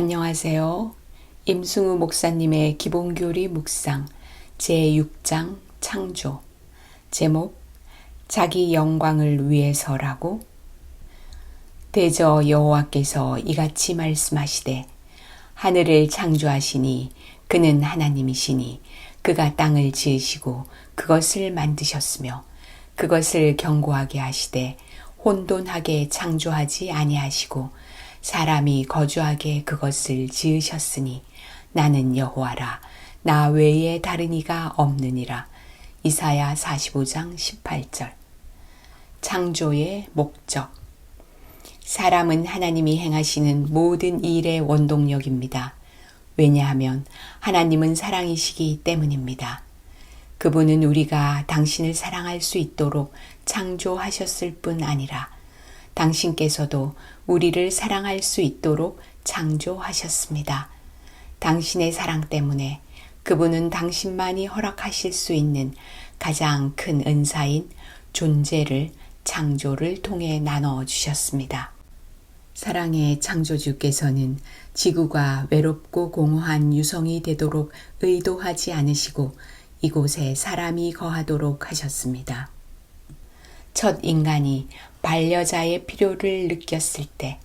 안녕하세요. 임승우 목사님의 기본교리 묵상 제6장 창조 제목 자기 영광을 위해서라고 대저 여호와께서 이같이 말씀하시되 하늘을 창조하시니 그는 하나님이시니 그가 땅을 지으시고 그것을 만드셨으며 그것을 견고하게 하시되 혼돈하게 창조하지 아니하시고 사람이 거주하게 그것을 지으셨으니 나는 여호와라 나 외에 다른 이가 없느니라 이사야 45장 18절 창조의 목적 사람은 하나님이 행하시는 모든 일의 원동력입니다. 왜냐하면 하나님은 사랑이시기 때문입니다. 그분은 우리가 당신을 사랑할 수 있도록 창조하셨을 뿐 아니라 당신께서도 우리를 사랑할 수 있도록 창조하셨습니다. 당신의 사랑 때문에 그분은 당신만이 허락하실 수 있는 가장 큰 은사인 존재를 창조를 통해 나눠 주셨습니다. 사랑의 창조주께서는 지구가 외롭고 공허한 유성이 되도록 의도하지 않으시고 이곳에 사람이 거하도록 하셨습니다. 첫 인간이 반려자의 필요를 느꼈을 때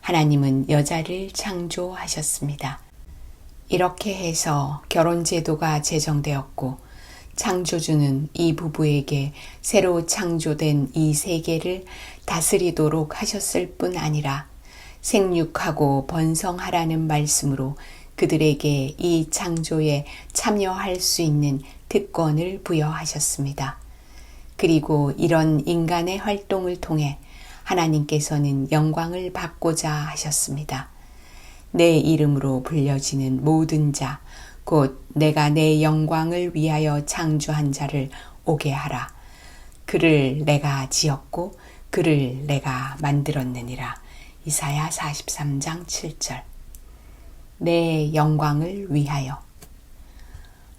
하나님은 여자를 창조하셨습니다. 이렇게 해서 결혼 제도가 제정되었고 창조주는 이 부부에게 새로 창조된 이 세계를 다스리도록 하셨을 뿐 아니라 생육하고 번성하라는 말씀으로 그들에게 이 창조에 참여할 수 있는 특권을 부여하셨습니다. 그리고 이런 인간의 활동을 통해 하나님께서는 영광을 받고자 하셨습니다. 내 이름으로 불려지는 모든 자, 곧 내가 내 영광을 위하여 창조한 자를 오게 하라. 그를 내가 지었고 그를 내가 만들었느니라. 이사야 43장 7절. 내 영광을 위하여.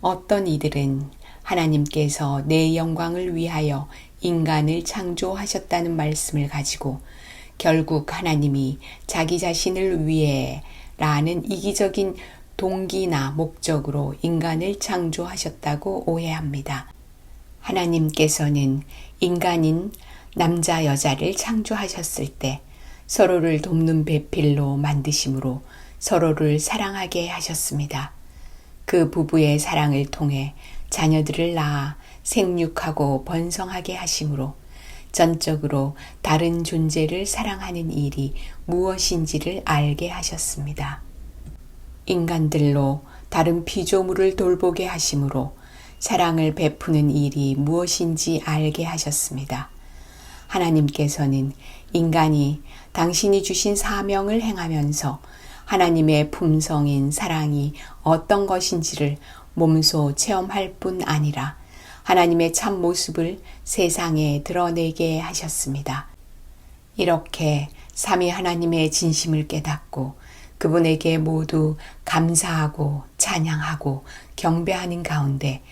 어떤 이들은 하나님께서 내 영광을 위하여 인간을 창조하셨다는 말씀을 가지고 결국 하나님이 자기 자신을 위해 라는 이기적인 동기나 목적으로 인간을 창조하셨다고 오해합니다. 하나님께서는 인간인 남자 여자를 창조하셨을 때 서로를 돕는 배필로 만드심으로 서로를 사랑하게 하셨습니다. 그 부부의 사랑을 통해 자녀들을 낳아 생육하고 번성하게 하심으로 전적으로 다른 존재를 사랑하는 일이 무엇인지를 알게 하셨습니다. 인간들로 다른 피조물을 돌보게 하심으로 사랑을 베푸는 일이 무엇인지 알게 하셨습니다. 하나님께서는 인간이 당신이 주신 사명을 행하면서 하나님의 품성인 사랑이 어떤 것인지를 몸소 체험할 뿐 아니라 하나님의 참 모습을 세상에 드러내게 하셨습니다. 이렇게 삼위 하나님의 진심을 깨닫고 그분에게 모두 감사하고 찬양하고 경배하는 가운데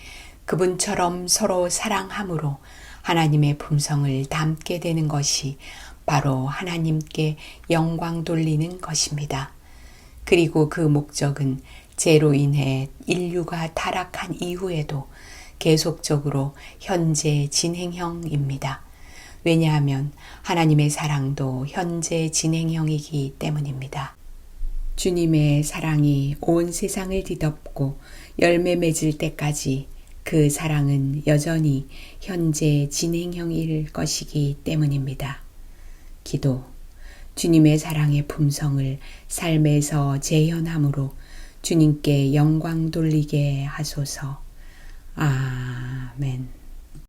그분처럼 서로 사랑함으로 하나님의 품성을 담게 되는 것이 바로 하나님께 영광 돌리는 것입니다. 그리고 그 목적은 죄로 인해 인류가 타락한 이후에도 계속적으로 현재 진행형입니다. 왜냐하면 하나님의 사랑도 현재 진행형이기 때문입니다. 주님의 사랑이 온 세상을 뒤덮고 열매 맺을 때까지 그 사랑은 여전히 현재 진행형일 것이기 때문입니다. 기도. 주님의 사랑의 품성을 삶에서 재현함으로 주님께 영광 돌리게 하소서. 아멘.